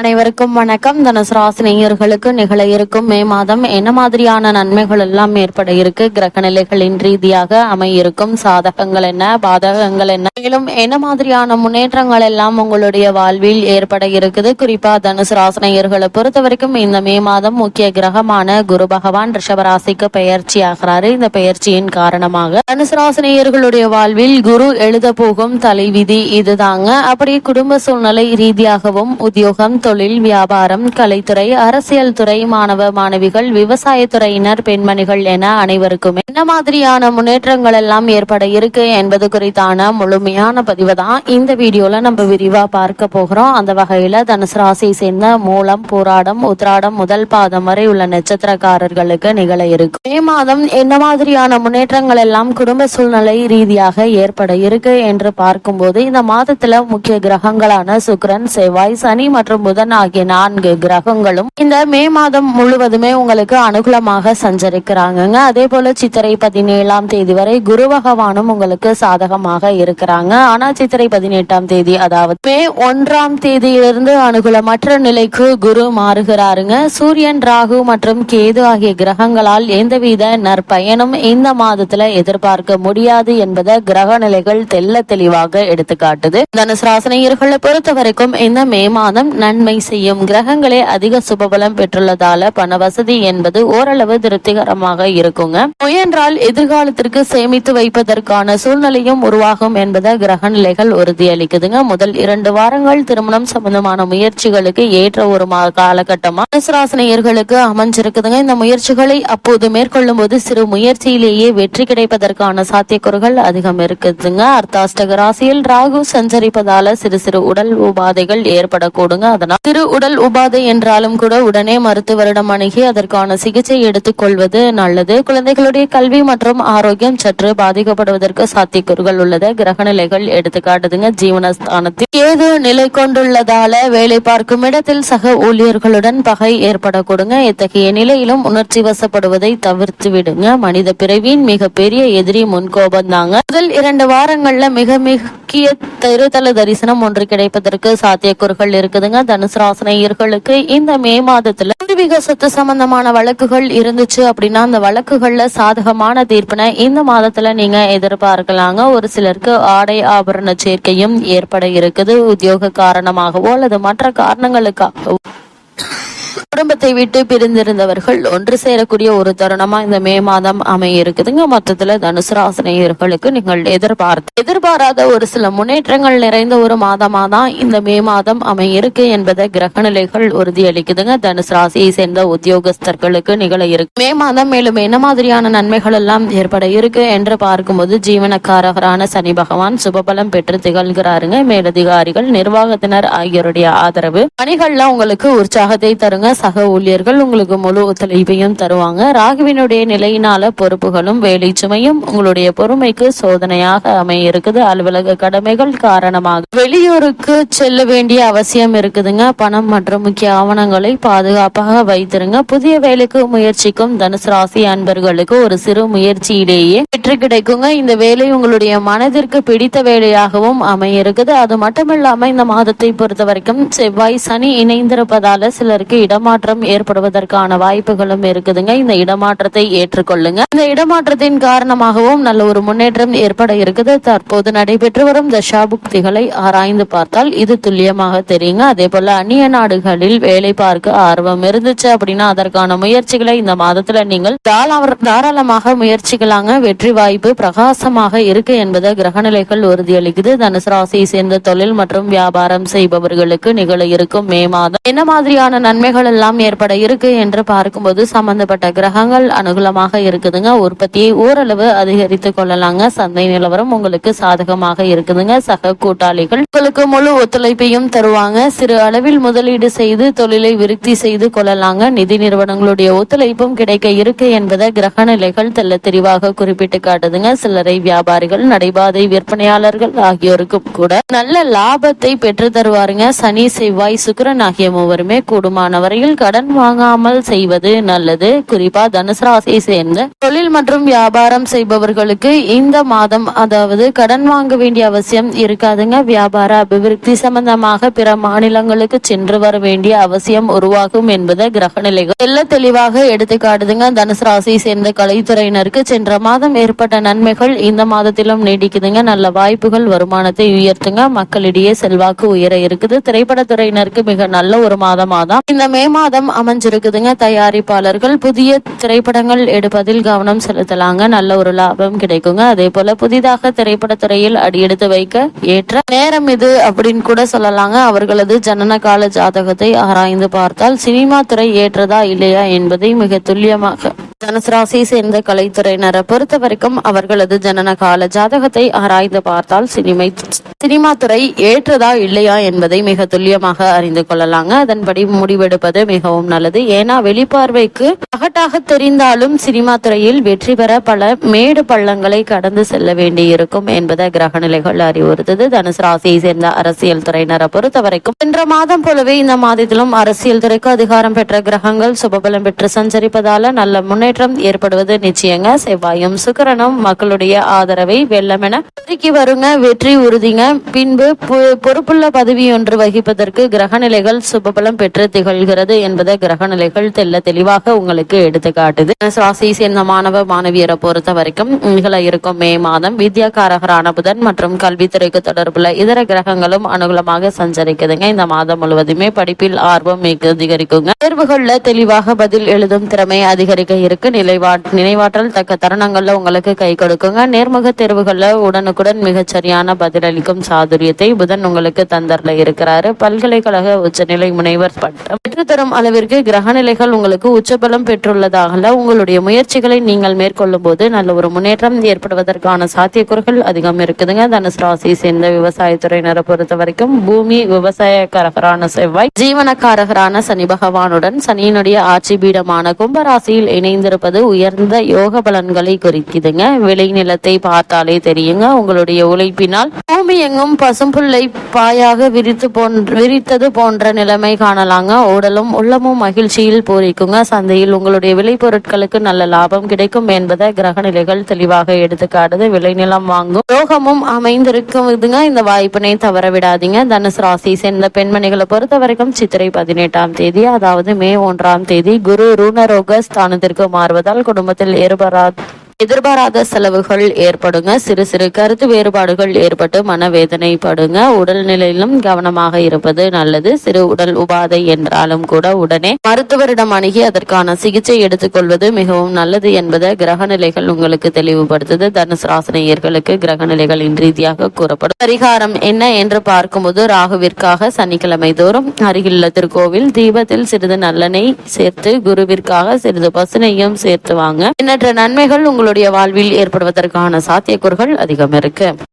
அனைவருக்கும் வணக்கம். தனுசு ராசினியர்களுக்கு நிகழ இருக்கும் மே மாதம் என்ன மாதிரியான நன்மைகள் எல்லாம் ஏற்பட இருக்கு? கிரக நிலைகளின் ரீதியாக அமையிருக்கும். சாதகங்கள் என்ன? பாதகங்கள் என்ன? மேலும் என்ன மாதிரியான முன்னேற்றங்கள் எல்லாம் உங்களுடைய வாழ்வில் ஏற்பட இருக்குது? குறிப்பா தனுசு ராசினியர்களை பொறுத்த வரைக்கும் இந்த மே மாதம் முக்கிய கிரகமான குரு பகவான் ரிஷபராசிக்கு பெயர்ச்சி ஆகிறாரு. இந்த பெயர்ச்சியின் காரணமாக தனுசு ராசினியர்களுடைய வாழ்வில் குரு எழுத போகும் தலைவிதி இதுதாங்க. அப்படி குடும்ப சூழ்நிலை ரீதியாகவும் உத்தியோகம் தொழில் வியாபாரம் கலைத்துறை அரசியல் துறை மாணவ மாணவிகள் விவசாயத்துறையினர் பெண்மணிகள் என அனைவருக்குமே என்ன மாதிரியான முன்னேற்றங்கள் எல்லாம் ஏற்பட இருக்கு என்பது குறித்தான முழுமையான பதிவு தான் இந்த வீடியோல நம்ம விரிவா பார்க்க போகிறோம். அந்த வகையில தனுசு ராசியை சேர்ந்த மூலம் போராடம் உத்ராடம் முதல் பாதம் வரை உள்ள நட்சத்திரக்காரர்களுக்கு நிகழ இருக்கு. மே மாதம் என்ன மாதிரியான முன்னேற்றங்கள் எல்லாம் குடும்ப சூழ்நிலை ரீதியாக ஏற்பட இருக்கு என்று பார்க்கும்போது இந்த மாதத்துல முக்கிய கிரகங்களான சுக்கிரன் செவ்வாய் சனி மற்றும் புதன் ஆகிய நான்கு கிரகங்களும் இந்த மே மாதம் முழுவதுமே உங்களுக்கு அனுகூலமாக சஞ்சரிக்கிறாங்க அதே போல சித்திரை பதினேழாம் தேதி வரை குரு பகவானும் உங்களுக்கு சாதகமாக இருக்கிறாங்க. ஆனா சித்திரை பதினெட்டாம் தேதி அதாவது மே ஒன்றாம் தேதியிலிருந்து அனுகூலமற்ற நிலைக்கு குரு மாறுகிறாருங்க. சூரியன் ராகு மற்றும் கேது ஆகிய கிரகங்களால் எந்தவித நற்பயனும் இந்த மாதத்துல எதிர்பார்க்க முடியாது என்பதை கிரக நிலைகள் தெல்ல தெளிவாக எடுத்துக்காட்டுது. தனுசு ராசனையர்களை பொறுத்த வரைக்கும் இந்த மே மாதம் நன்மை செய்யும் கிரகங்களே அதிக சுபபலம் பெற்றுள்ளதால பண வசதி என்பது ஓரளவு திருப்திகரமாக இருக்குங்க. முயன்றால் எதிர்காலத்திற்கு சேமித்து வைப்பதற்கான சூழ்நிலையும் உருவாகும் என்பதை கிரக நிலைகள் உறுதியளிக்குதுங்க. முதல் இரண்டு வாரங்கள் திருமணம் சம்பந்தமான முயற்சிகளுக்கு ஏற்ற ஒரு காலகட்டமா? ராசினியர்களுக்கு அமைஞ்சிருக்குதுங்க. இந்த முயற்சிகளை அப்போது மேற்கொள்ளும் போது சிறு முயற்சியிலேயே வெற்றி கிடைப்பதற்கான சாத்தியக்கூறுகள் அதிகம் இருக்குதுங்க. அர்த்தாஷ்டக ராசியில் ராகு சஞ்சரிப்பதால சிறு சிறு உடல் உபாதைகள் ஏற்படக்கூடுங்க. அதனால் திரு உடல் உபாதை என்றாலும் கூட உடனே மருத்துவரிடம் அணுகி அதற்கான சிகிச்சை எடுத்துக் கொள்வது நல்லது. குழந்தைகளுடைய கல்வி மற்றும் ஆரோக்கியம் சற்று பாதிக்கப்படுவதற்கு சாத்தியக்கூறுகள் உள்ளது. கிரகநிலைகள் எடுத்துக்காட்டுதுங்க. ஜீவனஸ்தானத்தில் ஏது நிலை கொண்டுள்ளதால வேலை பார்க்கும் இடத்தில் சக ஊழியர்களுடன் பகை ஏற்படக்கூடுங்க. இத்தகைய நிலையிலும் உணர்ச்சி வசப்படுவதை தவிர்த்து விடுங்க. மனித பிறவியின் மிகப்பெரிய எதிரி முன்கோபம் தாங்க முதல் இரண்டு வாரங்கள்ல மிக முக்கிய திருத்தல தரிசனம் ஒன்று கிடைப்பதற்கு சாத்தியக்கூறுகள் இருக்குதுங்க. தனுசு ராசனையர்களுக்கு இந்த மே மாதத்துல பூர்வீக சொத்து சம்பந்தமான வழக்குகள் இருந்துச்சு அப்படின்னா அந்த வழக்குகள்ல சாதகமான தீர்ப்பினை இந்த மாதத்துல நீங்க எதிர்பார்க்கலாங்க. ஒரு சிலருக்கு ஆடை ஆபரண சேர்க்கையும் ஏற்பட இருக்குது. உத்தியோக காரணமாகவோ அல்லது மற்ற காரணங்களுக்காகவோ குடும்பத்தை விட்டு பிரிந்திருந்தவர்கள் ஒன்று சேரக்கூடிய ஒரு தருணமா இந்த மே மாதம் அமைய இருக்குதுங்க மொத்தத்துல தனுசு ராசினியர்களுக்கு நீங்கள் எதிர்பார்த்து எதிர்பாராத ஒரு சில முன்னேற்றங்கள் நிறைந்த ஒரு மாதமா தான் இந்த மே மாதம் அமைய இருக்கு என்பதை கிரகநிலைகள் உறுதியளிக்குதுங்க. தனுசு ராசியை சேர்ந்த உத்தியோகஸ்தர்களுக்கு நிகழ இருக்கு. மே மாதம் மேலும் என்ன மாதிரியான நன்மைகள் எல்லாம் ஏற்பட இருக்கு என்று பார்க்கும்போது ஜீவனக்காரகரான சனி பகவான் சுபபலம் பெற்று திகழ்கிறாருங்க. மேலதிகாரிகள் நிர்வாகத்தினர் ஆகியோருடைய ஆதரவு பணிகள்லாம் உங்களுக்கு உற்சாகத்தை தருங்க. சக ஊழியர்கள் உங்களுக்கு முழு ஒத்துழைப்பையும் தருவாங்க. ராகுவினுடைய நிலையினால பொறுப்புகளும் வேலை சுமையும் உங்களுடைய பொறுமைக்கு சோதனையாக அமைய இருக்குது அலுவலக கடமைகள் காரணமாக வெளியூருக்கு செல்ல வேண்டிய அவசியம் இருக்குதுங்க. பணம் மற்றும் முக்கிய ஆவணங்களை பாதுகாப்பாக வைத்திருங்க. புதிய வேலைக்கு முயற்சிக்கும் தனுசு ராசி அன்பர்களுக்கு ஒரு சிறு முயற்சியிலேயே வெற்றி கிடைக்குங்க. இந்த வேலை உங்களுடைய மனதிற்கு பிடித்த வேலையாகவும் அமைய இருக்குது அது மட்டுமில்லாம இந்த மாதத்தை பொறுத்த வரைக்கும் செவ்வாய் சனி இணைந்திருப்பதால சிலருக்கு இடமாற்றம் ஏற்படுவதற்கான வாய்ப்புகளும் இருக்குதுங்க. இந்த இடமாற்றத்தை ஏற்றுக்கொள்ளுங்க. இந்த இடமாற்றத்தின் காரணமாகவும் நல்ல ஒரு முன்னேற்றம் ஏற்பட இருக்குது. தற்போது நடைபெற்று வரும் தசாபுக்திகளை ஆராய்ந்து பார்த்தால் இது துல்லியமாக தெரியுங்க. அதே போல அந்நிய நாடுகளில் வேலை பார்க்க ஆர்வம் இருந்துச்சு அப்படின்னா அதற்கான முயற்சிகளை இந்த மாதத்துல நீங்கள் தாராளமாக முயற்சிக்கலாங்க. வெற்றி வாய்ப்பு பிரகாசமாக இருக்கு என்பதை கிரகநிலைகள் உறுதியளிக்குது. தனுசு ராசியை சேர்ந்த தொழில் மற்றும் வியாபாரம் செய்பவர்களுக்கு நிகழ இருக்கும் மே மாதம். என்ன மாதிரியான நன்மைகள் எல்லாம் ஏற்பட இருக்கு என்று பார்க்கும்போது சம்பந்தப்பட்ட கிரகங்கள் அனுகூலமாக இருக்குதுங்க. உற்பத்தியை ஓரளவு அதிகரித்து கொள்ளலாங்க. சந்தை நிலவரம் உங்களுக்கு சாதகமாக இருக்குதுங்க. சக கூட்டாளிகள் உங்களுக்கு முழு ஒத்துழைப்பையும் தருவாங்க. சிறு அளவில் முதலீடு செய்து தொழிலை விருத்தி செய்து கொள்ளலாங்க. நிதி நிறுவனங்களுடைய ஒத்துழைப்பும் கிடைக்க இருக்கு என்பதை கிரக நிலைகள் தெல்ல தெளிவாக குறிப்பிட்டு காட்டுதுங்க. சில்லறை வியாபாரிகள் நடைபாதை விற்பனையாளர்கள் ஆகியோருக்கும் கூட நல்ல லாபத்தை பெற்று தருவாருங்க. சனி செவ்வாய் சுக்கரன் ஆகிய மூவருமே கூடுமான வரையில் கடன் வாங்காமல் செய்வது நல்லது. குறிப்பா தனுசு ராசியை சேர்ந்த தொழில் மற்றும் வியாபாரம் செய்பவர்களுக்கு இந்த மாதம் அதாவது கடன் வாங்க வேண்டிய அவசியம் இருக்காதுங்க. வியாபார அபிவிருத்தி சம்பந்தமாக பிற மாநிலங்களுக்கு சென்று வர வேண்டிய அவசியம் உருவாகும் என்பதை கிரக நிலைகள் எல்லாம் தெளிவாக எடுத்து காட்டுதுங்க. தனுசு ராசியை சேர்ந்த கலைத்துறையினருக்கு சென்ற மாதம் ஏற்பட்ட நன்மைகள் இந்த மாதத்திலும் நீடிக்குதுங்க. நல்ல வாய்ப்புகள் வருமானத்தை உயர்த்துங்க. மக்களிடையே செல்வாக்கு உயர இருக்குது. திரைப்படத்துறையினருக்கு மிக நல்ல ஒரு மாதமாதான். இந்த மே மாதம் அமைஞ்சிருக்குதுங்க. தயாரிப்பாளர்கள் புதிய திரைப்படங்கள் எடுப்பதில் கவனம் செலுத்தலாங்க. நல்ல ஒரு லாபம் கிடைக்குங்க. அதே போல புதிதாக திரைப்படத்துறையில் அடியெடுத்து வைக்க ஏற்ற நேரம் இது அப்படின்னு கூட சொல்லலாங்க. அவர்களது ஜனன கால ஜாதகத்தை ஆராய்ந்து பார்த்தால் சினிமா துறை ஏற்றதா இல்லையா என்பதை மிக துல்லியமாக தனுசு ராசியை சேர்ந்த கலைத்துறையினரை பொறுத்த வரைக்கும் அவர்களது ஜனன கால ஜாதகத்தை ஆராய்ந்து பார்த்தால் சினிமை சினிமா துறை ஏற்றதா இல்லையா என்பதை மிக துல்லியமாக அறிந்து கொள்ளலாங்க. அதன்படி முடிவெடுப்பது மிகவும் நல்லது. ஏன்னா வெளிப்பார்வைக்கு பகட்டாக தெரிந்தாலும் சினிமா துறையில் வெற்றி பெற பல மேடு பள்ளங்களை கடந்து செல்ல வேண்டியிருக்கும் என்பதை கிரகநிலைகள் அறிவுறுத்தது. தனுசு ராசியை சேர்ந்த அரசியல் துறையினரை பொறுத்த வரைக்கும் சென்ற மாதம் போலவே இந்த மாதத்திலும் அரசியல் துறைக்கு அதிகாரம் பெற்ற கிரகங்கள் சுபபலம் பெற்று சஞ்சரிப்பதால நல்ல முன்னேற்றம் ஏற்படுவது நிச்சயங்க. செவ்வாயும் சுக்கரனும் மக்களுடைய ஆதரவை வெள்ளமென பெருக்கி வருங்க. வெற்றி உறுதிங்க. பின்பு பொறுப்புள்ள பதவி ஒன்று வகிப்பதற்கு கிரகநிலைகள் சுபபலம் பெற்று திகழ்கிறது என்பதை கிரகநிலைகள் தெல்ல தெளிவாக உங்களுக்கு எடுத்து காட்டுது. ராசியை சேர்ந்த மாணவ மாணவியரை பொறுத்த வரைக்கும் நிகழ இருக்கும் மே மாதம் வித்யாகாரகரான புதன் மற்றும் கல்வித்துறைக்கு தொடர்புள்ள இதர கிரகங்களும் அனுகூலமாக சஞ்சரிக்குதுங்க. இந்த மாதம் முழுவதுமே படிப்பில் ஆர்வம் மிக அதிகரிக்குங்க. தேர்வுகள்ல தெளிவாக பதில் எழுதும் திறமை அதிகரிக்க இருக்கு. நிலைவா நினைவாற்றல் தக்க தருணங்கள்ல உங்களுக்கு கை கொடுக்குங்க. நேர்முக தேர்வுகள்ல உடனுக்குடன் மிகச்சரியான பதிலளிக்கும் சாதுரியத்தை புதன் உங்களுக்கு தந்தர்ல இருக்கிறாரு. பல்கலைக்கழக உச்சநிலை முனைவர் பட்டம். பெற்றுத்தரும் அளவிற்கு கிரகநிலைகள் உங்களுக்கு உச்சபலம் பெற்றுள்ளதாகல உங்களுடைய முயற்சிகளை நீங்கள் மேற்கொள்ளும் போது நல்ல ஒரு முன்னேற்றம் ஏற்படுவதற்கான சாத்தியக்கூறுகள் அதிகம் இருக்குதுங்க. தனுசு ராசியை சேர்ந்த விவசாயத்துறையினரை பொறுத்த வரைக்கும் பூமி விவசாயக்காரகரான செவ்வாய் ஜீவனக்காரகரான சனி பகவானுடன் சனியினுடைய ஆட்சி பீடமான கும்பராசியில் இணைந்து அமைந்திருப்பது உயர்ந்த யோக பலன்களை குறிக்குதுங்க. விளை நிலத்தை பார்த்தாலே தெரியுங்க. உங்களுடைய உழைப்பினால் பூமி எங்கும் பசும்புல்லை பாயாக விரித்து போன்ற விரித்தது போன்ற நிலைமை காணலாங்க. உடலும் உள்ளமும் மகிழ்ச்சியில் பூரிக்குங்க. சந்தையில் உங்களுடைய விளைபொருட்களுக்கு நல்ல லாபம் கிடைக்கும் என்பதை கிரக நிலைகள் தெளிவாக எடுத்துக்காடுது விளைநிலம் வாங்கும். யோகமும் அமைந்திருக்கும் இதுங்க. இந்த வாய்ப்பினை தவற விடாதீங்க. தனுசு ராசி சேர்ந்த பெண்மணிகளை பொறுத்த வரைக்கும் சித்திரை பதினெட்டாம் தேதி அதாவது மே ஒன்றாம் தேதி குரு ரூணரோக ஸ்தானத்திற்கு மாறுவதால் குடும்பத்தில் ஏற்படாத எதிர்பாராத செலவுகள் ஏற்படுங்க. சிறு சிறு கருத்து வேறுபாடுகள் ஏற்பட்டு மனவேதனைப்படுங்க. உடல்நிலையிலும் கவனமாக இருப்பது நல்லது. சிறு உடல் உபாதை என்றாலும் கூட உடனே மருத்துவரிடம் அணுகி அதற்கான சிகிச்சை எடுத்துக்கொள்வது மிகவும் நல்லது என்பதை கிரகநிலைகள் உங்களுக்கு தெளிவுபடுத்துது. தனுசு ராசினியர்களுக்கு கிரகநிலைகளின் ரீதியாக கூறப்படும். பரிகாரம் என்ன என்று பார்க்கும்போது ராகுவிற்காக சனிக்கிழமை தோறும் அருகிலுள்ள திருக்கோவில் தீபத்தில் சிறிது நல்லெண்ணெய் சேர்த்து குருவிற்காக சிறிது பசுனையும் சேர்த்து வாங்க. எண்ணற்ற நன்மைகள் உங்களுடைய வாழ்வில் ஏற்படுவதற்கான சாத்தியக்கூறுகள் அதிகம் இருக்கு.